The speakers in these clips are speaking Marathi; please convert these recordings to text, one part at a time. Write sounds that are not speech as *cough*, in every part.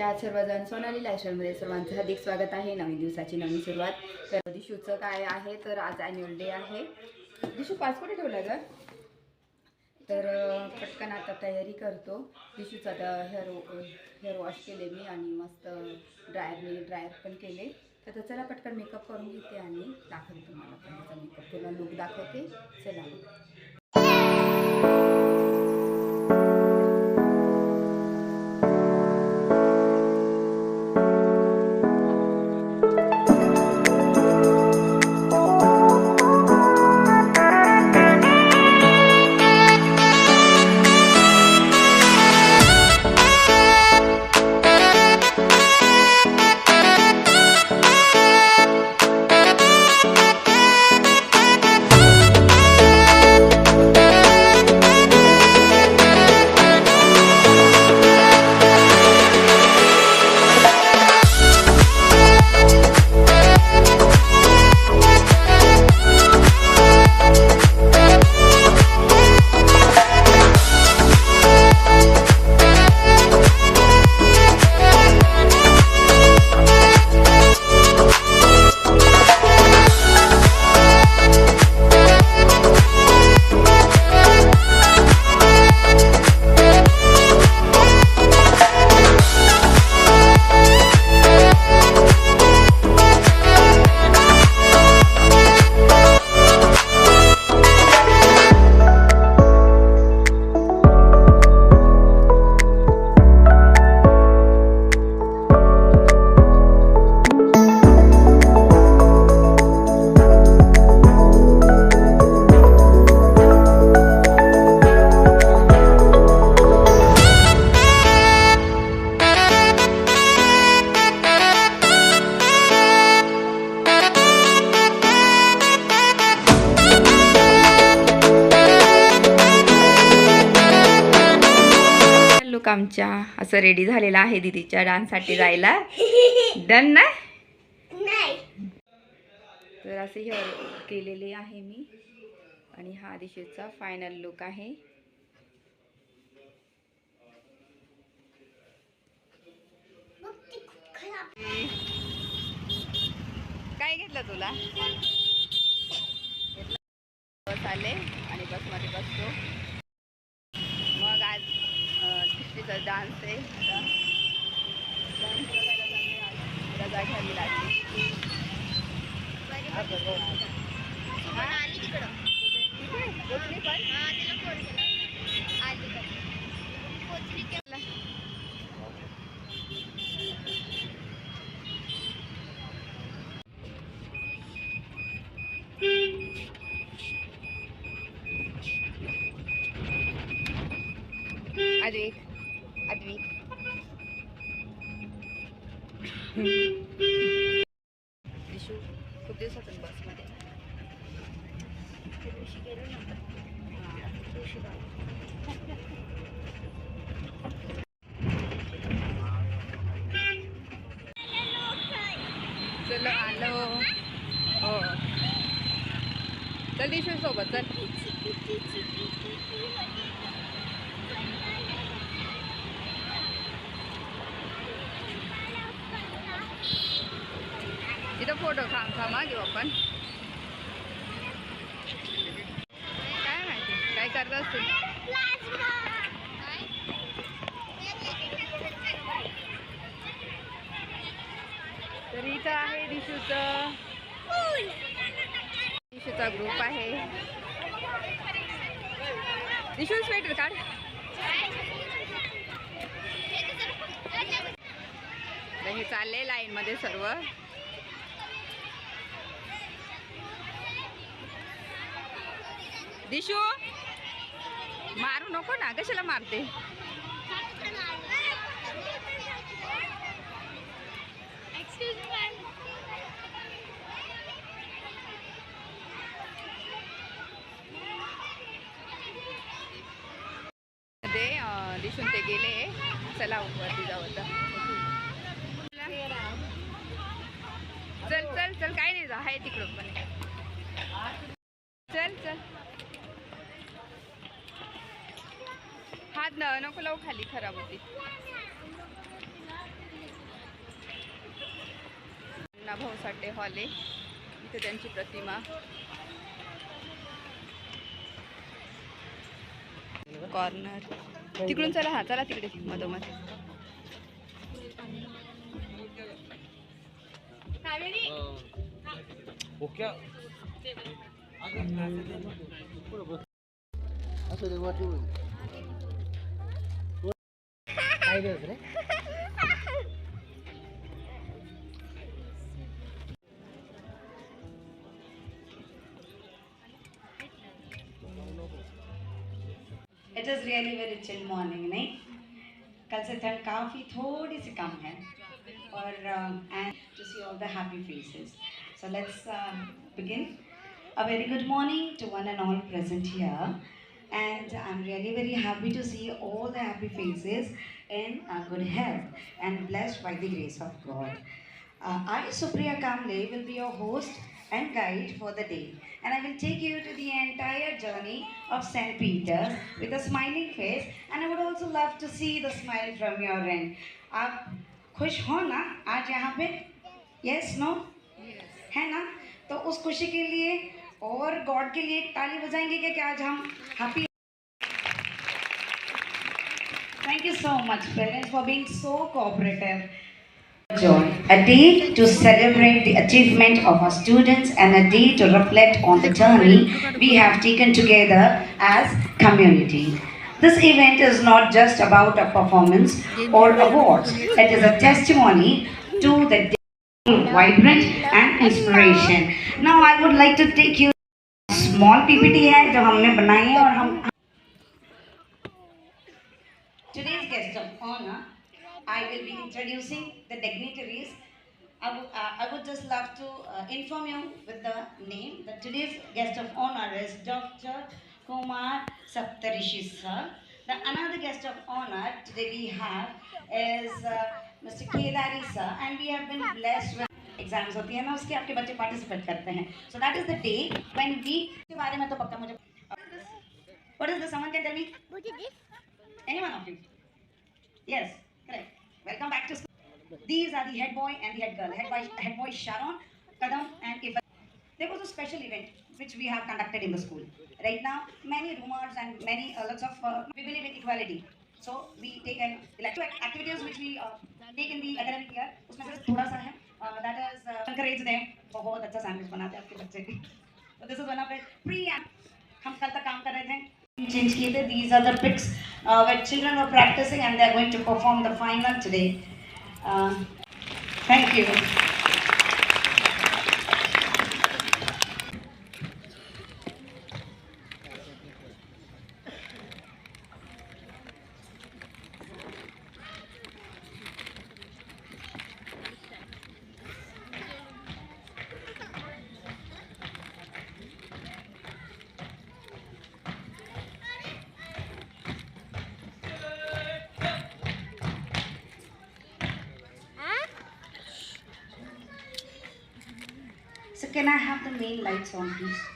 कशा आहात सर्वजण सोनाली लायशनमध्ये सर्वांचं हार्दिक स्वागत आहे. नवीन दिवसाची नवीन सुरुवात. तर दिशूचं काय आहे? तर आज ॲन्युअल डे आहे. दिशू पासपोर्ट ठेवला ग. तर पटकन आता तयारी करतो. दिशूचं आता हेअर हेअर वॉश केले मी आणि मस्त ड्रायरने ड्रायर पण केले. तर आता चला पटकन मेकअप करून घेते आणि दाखवते तुम्हाला. पण त्याचा मेकअप पूर्ण लुक दाखवते. चला. झालेला आहे दीदीच्या डान्ससाठी जायला डन ना? तर असे हेअर केलेले आहे मी. आणि हा दिशेचा फायनल लुक आहे. काय घेतलं तुला? बस आले आणि बसमध्ये बसतो. मग आज तिसरीचा डान्स आहे आता डान्स बघायला चालले आज रजा घ्यावी लागली हा? तिकडे? पोचली पण? अद्विक अद्विक दिशू खूप दिवसातून बसमध्ये चलो आलो हो चल दिशू सोबत चल. इथं फोटो थांब थांबा घेऊ आपण. काय माहिती? काय करत असतील तर इथं आहे दिशूचं. चा ग्रुप आहे. इशू स्वेटर काढ हे चालले लाईन मध्ये सर्व. दिशू मारू नको ना कशाला मारते? गेले. चला वरती जाऊ आता. चल चल चल काय नाही जा आहे तिकडं पण. चल चल. हात न नको लावू खाली खराब होती. अण्णा भाऊ साठे हॉल आहे. इथे त्यांची प्रतिमा. कॉर्नर तिकडून चला हा चला तिकडे मधोमध. Okay. *laughs* was really very chill morning नहीं कल से ठंड काफ़ी थोड़ी सी कम है और to see all the happy faces. so let's um, begin. A very good morning to one and all present here. and I'm really very happy to see all the happy faces in good health and blessed by the grace of God. Uh, I, Supriya Kamle, will be your host and guide for the day and I will take you to the entire journey of St. Peter with a smiling face and I would also love to see the smile from your end. आप खुश हो ना आज यहाँ पे यस है ना तो उस खुशी के लिए और गॉड के लिए ताली बजाएंगे क्या आज हम happy. Thank you so much, parents, for being so cooperative Joy, a day to celebrate the achievement of our students and a day to reflect on the journey we have taken together as community. This event is not just about a performance or awards. It is a testimony to the vibrant and inspiration. Now I would like to take you small PPT है जो हमने बनाई है और हम Today's guest of honor, I will be introducing the dignitaries. I, uh, I would just love to uh, inform you with the name that today's guest of honor is Dr. Kumar Saptarishi sir. The another guest of honor today we have is uh, Mr. Kedari sir and we have been blessed with exams होती है ना उसके आपके बच्चे पार्टिसिपेट करते हैं so that is the day when we के बारे में तो पक्का मुझे what is the someone can tell welcome back to school these are the head boy and the head girl head boy head boy sharon kadam and if there was a special event which we have conducted in the school right now many rumors and many uh, lots of uh, we believe in equality so we take an elective activities which we uh, take in the academic year उसमें से थोड़ा सा है that is uh, encourage them बहुत अच्छा सैंडविच बनाते हैं आपके बच्चे so this is one of it pre and हम कल तक काम कर रहे थे These are the pics uh, where children are practicing and they are going to perform the final today. Uh, thank you. Can I have the main lights on please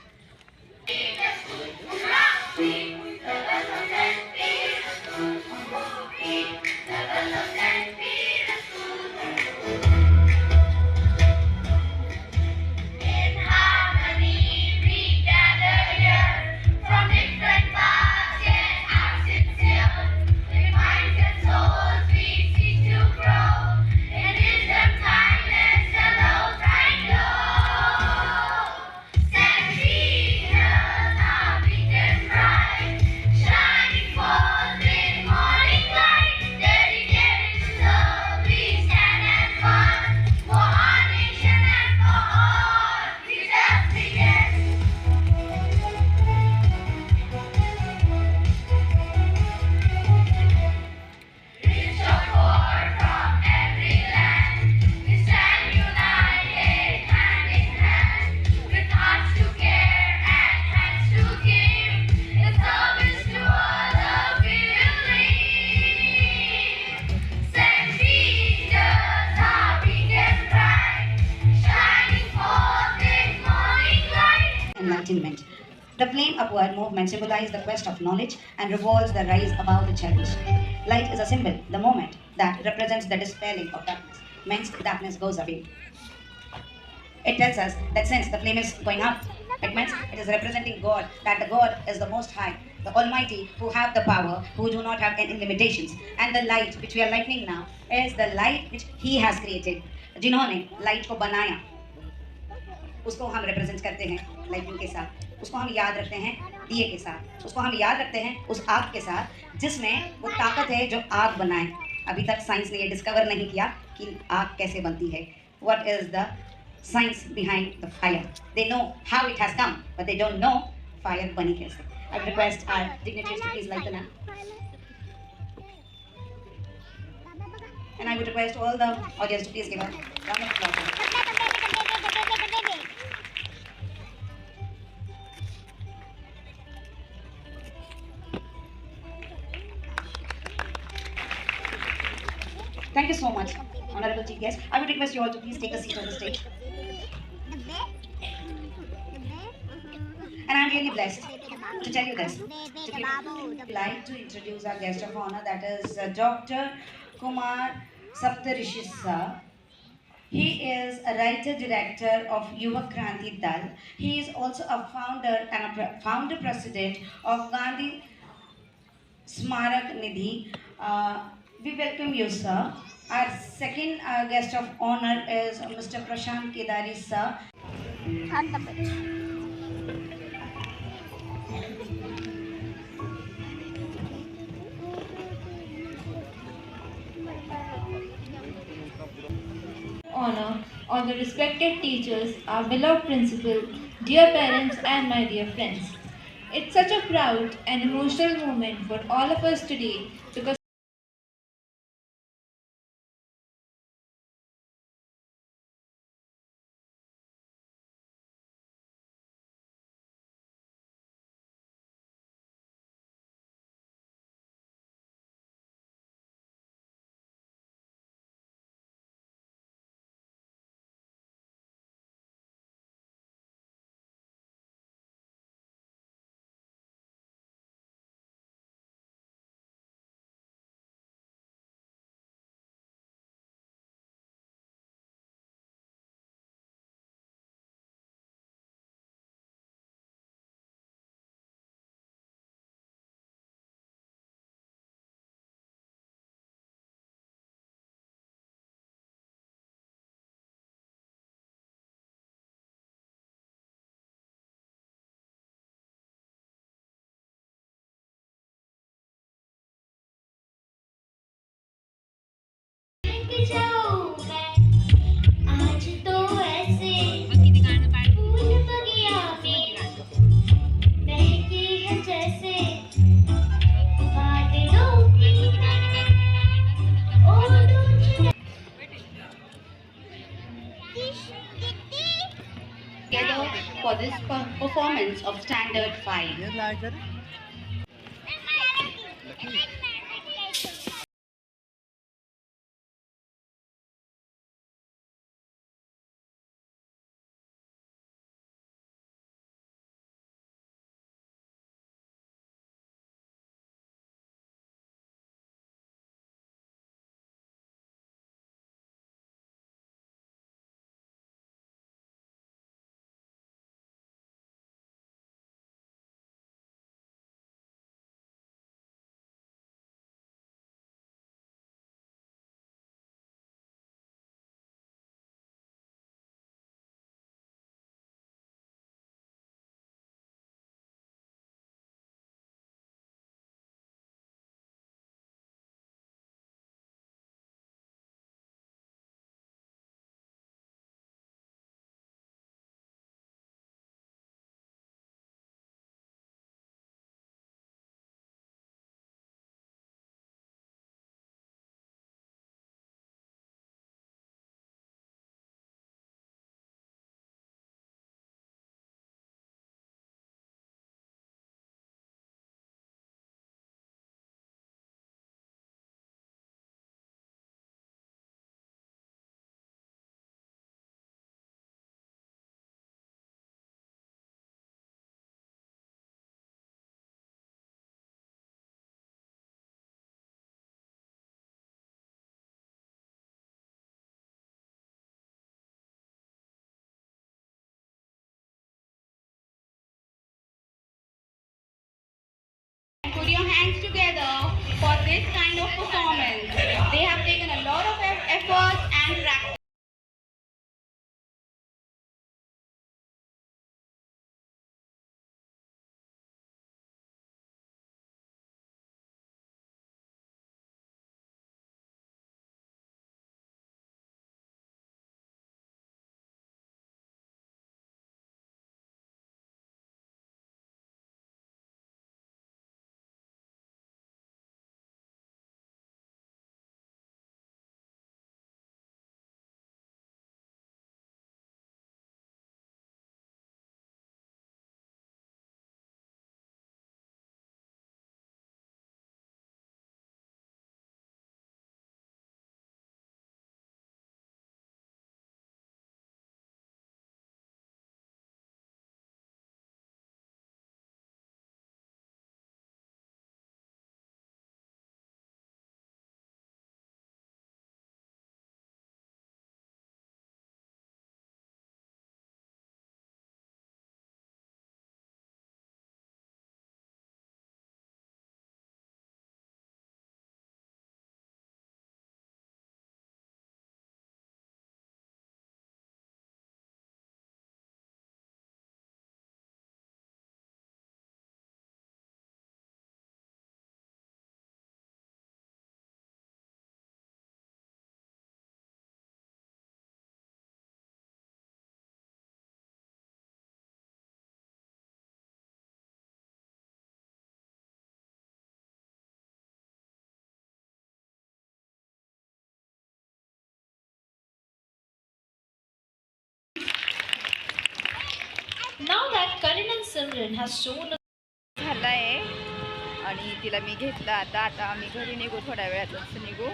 knowledge and revolves the rise above the shadows. Light is a symbol, the moment that represents the dispelling of darkness. Means darkness goes away. It tells us that since the flame is going up, it means it is representing God, that the God is the Most High, the Almighty, who have the power, who do not have any limitations. And the light which we are lighting now is the light which He has created. जिन्होंने लाइट को बनाया उसको हम रिप्रेजेंट करते हैं लाइटिंग के साथ उसको हम याद रखते हैं दिए के साथ। उसको हम याद रखते हैं उस आग के साथ, जिसमें वो ताकत है जो आग बनाए। अभी तक साइंस ने ये डिस्कवर नहीं किया कि आग कैसे बनती है। What is the science behind the fire they know how it has come but they don't know fire बनी कैसे। I request our dignitaries to please light the And I would request all the audience to please give a round of applause. Guest. I would request you all to please take a seat on the stage. And I'm really blessed to tell you this. To give like to introduce our guest of honor, that is uh, Dr. Kumar Saptarishi Sir. He is a writer director of Yuva Kranti Dal. He is also a founder and a founder president of Gandhi Smarak Nidhi. Uh, we welcome you, sir. Our second uh, guest of honor is Mr. Prashant Kedari, sir. honor on the respected teachers, our beloved principal, dear parents, and my dear friends. It's such a proud and emotional moment for all of us today ಆಗ್ತಾರೆ hands together for this kind of performance. They have taken a lot of eff- efforts and practice. Now that Karan and Simran has shown a झाला आहे आणि तिला मी घेतलं आता. आता आम्ही घरी निघू थोड्या वेळातच निघू.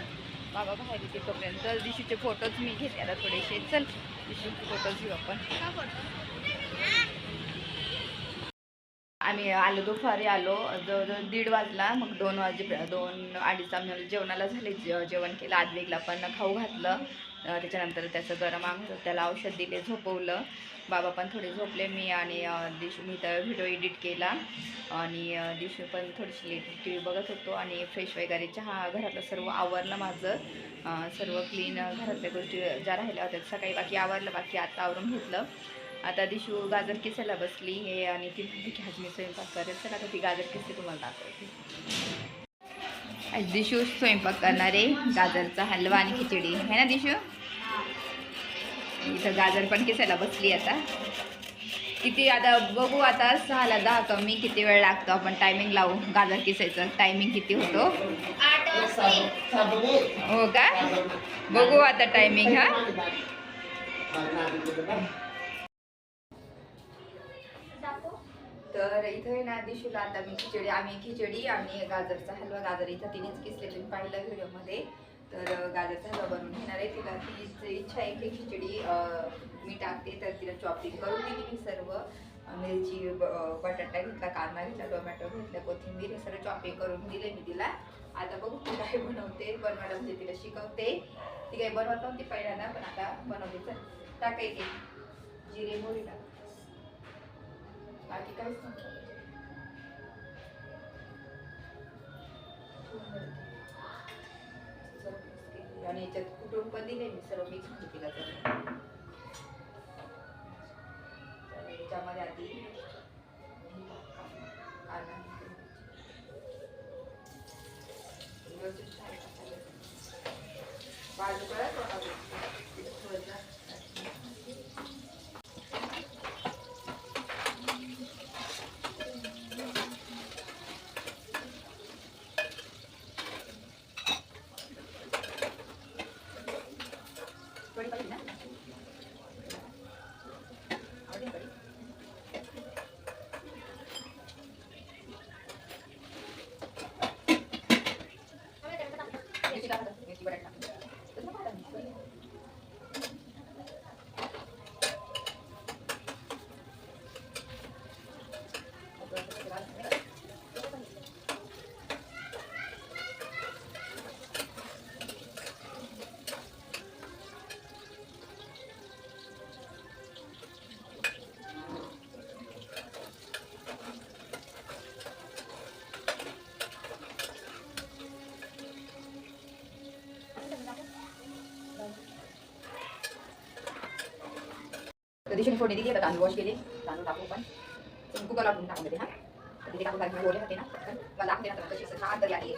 बाबा बाहेर येते तोपर्यंत. दिशूचे फोटोज मी घेते आता थोडेसे. चल दिशूचे फोटोज घेऊ आपण. आम्ही आलो दुपारी आलो. जवळजवळ दीड वाजला. मग दोन वाजे दोन अडीच आम्ही जेवणाला झाले. जेवण केलं. आदवेगला पण खाऊ घातलं. त्याच्यानंतर त्याचं गरम होतं, त्याला औषध दिले झोपवलं. बाबा पण थोडे झोपले मी आणि दिशू मी तर व्हिडिओ एडिट केला. आणि दिशू पण थोडीशी टी व्ही बघत होतो आणि फ्रेश वगैरे चहा घरातलं सर्व आवरलं माझं. सर्व क्लीन घरातल्या गोष्टी ज्या राहिल्या होत्या सकाळी बाकी आवरलं बाकी आता आवरून घेतलं. आता दिशू गाजर किसायला बसली हे आणि ती की आज मी स्वयंपाक करेल. चला आता ती गाजर किसे तुम्हाला दाखवते. आज दिशू स्वयंपाक करणार आहे गाजरचा हलवा आणि खिचडी. आहे ना दिशू? इथं गाजर पण किसायला बसली आता. किती आता बघू आता सहाला दहा कमी किती वेळ लागतो आपण टायमिंग लावू. गाजर किसायचं टायमिंग किती होतो? हो का? बघू आता टायमिंग हा. तर इथं आहे ना दिशूला आता मी खिचडी आम्ही खिचडी आणि गाजरचा हलवा गाजर इथं तिनेच किसले तुम्ही पाहिलं व्हिडिओमध्ये. तर अं, गाजरचा हलवा बनवून घेणार आहे. तिला तिची इच्छा आहे की खिचडी मी टाकते. तर तिला चॉपिंग करून दिली मी सर्व. मिरची ब- बटाटा घेतला कांदा घेतला टोमॅटो घेतला कोथिंबीर हे सर्व चॉपिंग करून दिले मी तिला. आता बघू ती काय बनवते. बनवायला म्हणजे तिला शिकवते. ती काही बनवत नव्हती पहिल्यांदा पण आता बनवते. तर टाकाय की जिरे मोरी टाक. बाकी काहीच नव्हतं. आणि याच्यात कुटुंब पण दिले मी सर्व मिक्स होते तिला याच्यामध्ये आधी बाजूला व्यवस्थित फ्राय करायचं. बाजूला थोडंसं कढी पाहिजे ना आवडेल कढी मिरची टाका, मिरची बटाटा टाका. तसं टाका. तर फोडणी दिली आता तांदूळ वॉश केले तांदूळ टाकू पण कुकर टाकून टाकून देते हां तिथे टाकून घालून बोलले होते ना तर मला दाखवते ना तशी कशी छान तरी आली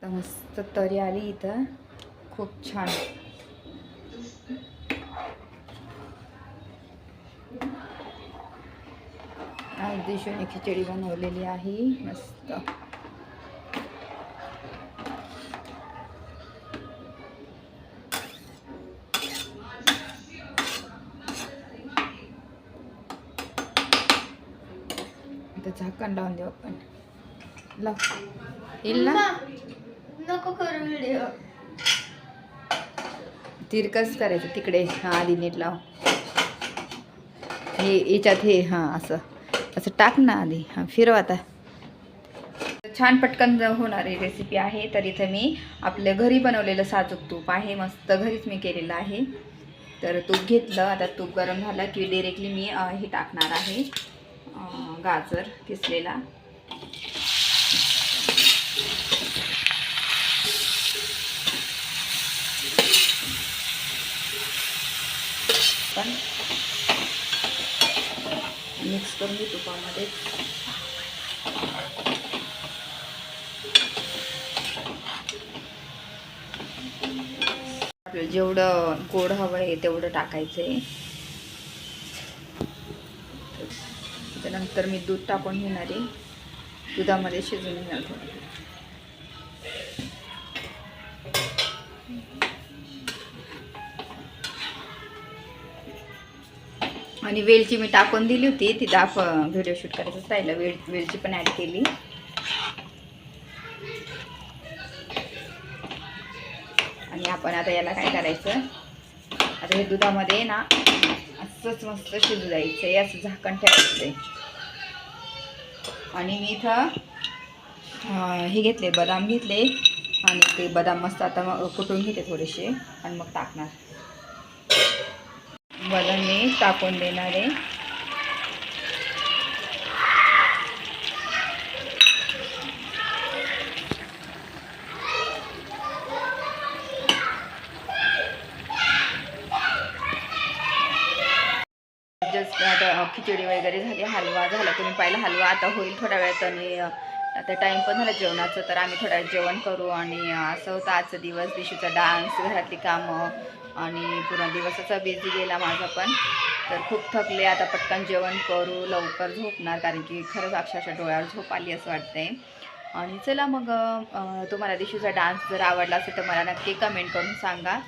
तर मस्त तरी आली इथं. खूप छान. आज दिशेने खिचडी बनवलेली आहे. मस्त. झाकण लावून देऊ आपण. ल येईल ना? नको करू व्हिडिओ तिरकस करायचं तिकडे. हां आधी नीट लाव. हे याच्यात हे हां असं. असं टाक ना आधी. हां फिरव आता. छान पटकन होणारी रेसिपी आहे तर इथं मी आपल्या घरी बनवलेलं साजूक तूप आहे. मस्त घरीच मी केलेलं आहे. तर तूप घेतलं. आता तूप गरम झालं की डिरेक्टली मी हे टाकणार आहे. गाजर किसलेला. पण मिक्स करून घेऊ तुपामध्ये. आपलं जेवढं गोड हवं आहे तेवढं टाकायचं आहे त्यानंतर मी दूध टाकून घेणार आहे. दुधामध्ये शिजून घेणार आणि वेलची मी टाकून दिली होती. तिथं दाफ व्हिडिओ शूट करायचं राहिलं. वेल वेलची पण ॲड केली. आणि आपण आता याला काय करायचं? आता हे दुधामध्ये ना असंच मस्त शिजू द्यायचं. आहे असं झाकण ठेवायचं आहे आणि मी इथं हे घेतले बदाम घेतले. आणि ते बदाम मस्त आता मग कुटून घेते थोडेसे. आणि मग टाकणार. तुम्हाला मी टाकून देणार आहे. जस्ट आता खिचडी वगैरे झाली हलवा झाला तुम्ही पाहिला हलवा आता होईल थोड्या वेळात आणि आता टाईम पण झाला जेवणाचं तर आम्ही थोडा वेळ जेवण करू आणि असं होतं आजचा दिवस दिशूचा डान्स घरातली कामं आणि पूर्ण दिवसाचा बिझी गेला माझा पण. तर खूप थकले आता पटकन जेवण करू लवकर झोपणार कारण की खरंच अक्षरशः डोळ्यावर झोप आली असं वाटतंय. आणि चला मग तुम्हाला दिशूचा डान्स जर आवडला असेल तर मला नक्की कमेंट करून सांगा.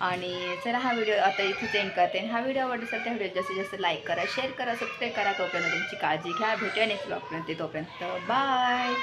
आणि चला हा व्हिडिओ आता इथेच एंड करते. आणि हा व्हिडिओ आवडला असेल त्या व्हिडिओ जास्तीत जास्त लाईक करा शेअर करा सबस्क्राईब करा. तोपर्यंत तुमची काळजी घ्या. भेटूया नेक्स्ट ब्लॉगपर्यंत तोपर्यंत बाय